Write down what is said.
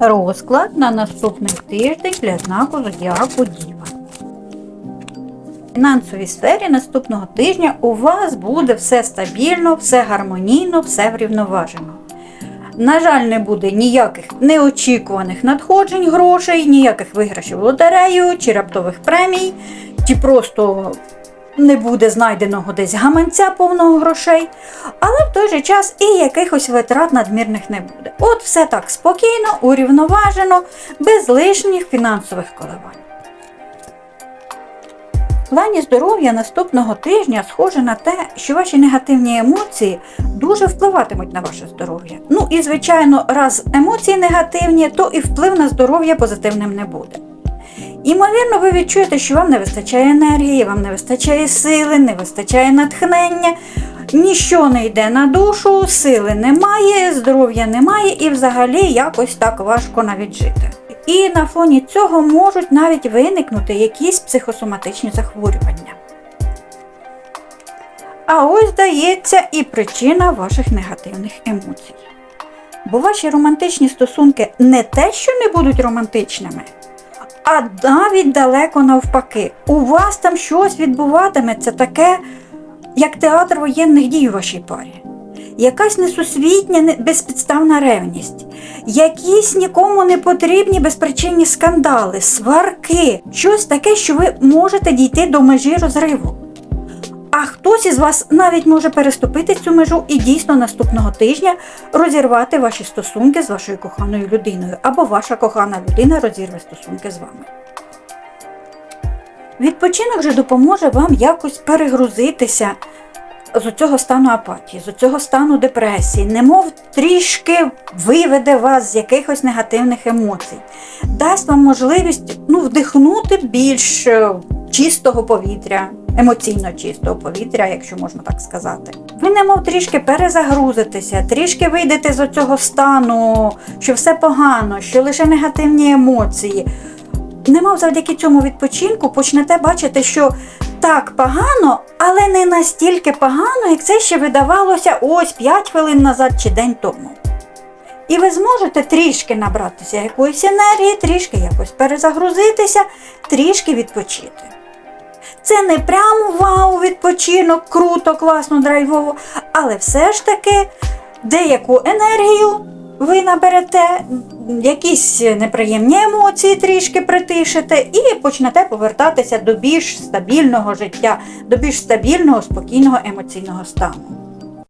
Розклад на наступний тиждень для знаку Зодіаку Діва. В фінансовій сфері наступного тижня у вас буде все стабільно, все гармонійно, все врівноважено. На жаль, не буде ніяких неочікуваних надходжень грошей, ніяких виграшів лотерею чи раптових премій, чи просто не буде знайденого десь гаманця повного грошей, але в той же час і якихось витрат надмірних не буде. От все так спокійно, урівноважено, без лишніх фінансових коливань. В плані здоров'я наступного тижня схоже на те, що ваші негативні емоції дуже впливатимуть на ваше здоров'я. Ну і звичайно, раз емоції негативні, то і вплив на здоров'я позитивним не буде. Імовірно, ви відчуєте, що вам не вистачає енергії, вам не вистачає сили, не вистачає натхнення, ніщо не йде на душу, сили немає, здоров'я немає і взагалі якось так важко навіть жити. І на фоні цього можуть навіть виникнути якісь психосоматичні захворювання. А ось дається і причина ваших негативних емоцій. Бо ваші романтичні стосунки не те, що не будуть романтичними, а навіть далеко навпаки. У вас там щось відбуватиметься таке, як театр воєнних дій у вашій парі. Якась несусвітня безпідставна ревність, якісь нікому не потрібні безпричинні скандали, сварки, щось таке, що ви можете дійти до межі розриву. А хтось із вас навіть може переступити цю межу і дійсно наступного тижня розірвати ваші стосунки з вашою коханою людиною, або ваша кохана людина розірве стосунки з вами. Відпочинок же допоможе вам якось перегрузитися з цього стану апатії, з цього стану депресії, немов трішки виведе вас з якихось негативних емоцій, дасть вам можливість ну, вдихнути більш е, чистого повітря, емоційно чистого повітря, якщо можна так сказати. Ви немов трішки перезагрузитеся, трішки вийдете з цього стану, що все погано, що лише негативні емоції. Немов завдяки цьому відпочинку почнете бачити, що так погано, але не настільки погано, як це ще видавалося ось 5 хвилин назад чи день тому. І ви зможете трішки набратися якоїсь енергії, трішки якось перезагрузитися, трішки відпочити. Це не прямо вау, відпочинок, круто, класно, драйвово, але все ж таки деяку енергію ви наберете, якісь неприємні емоції трішки притишите і почнете повертатися до більш стабільного життя, до більш стабільного, спокійного емоційного стану.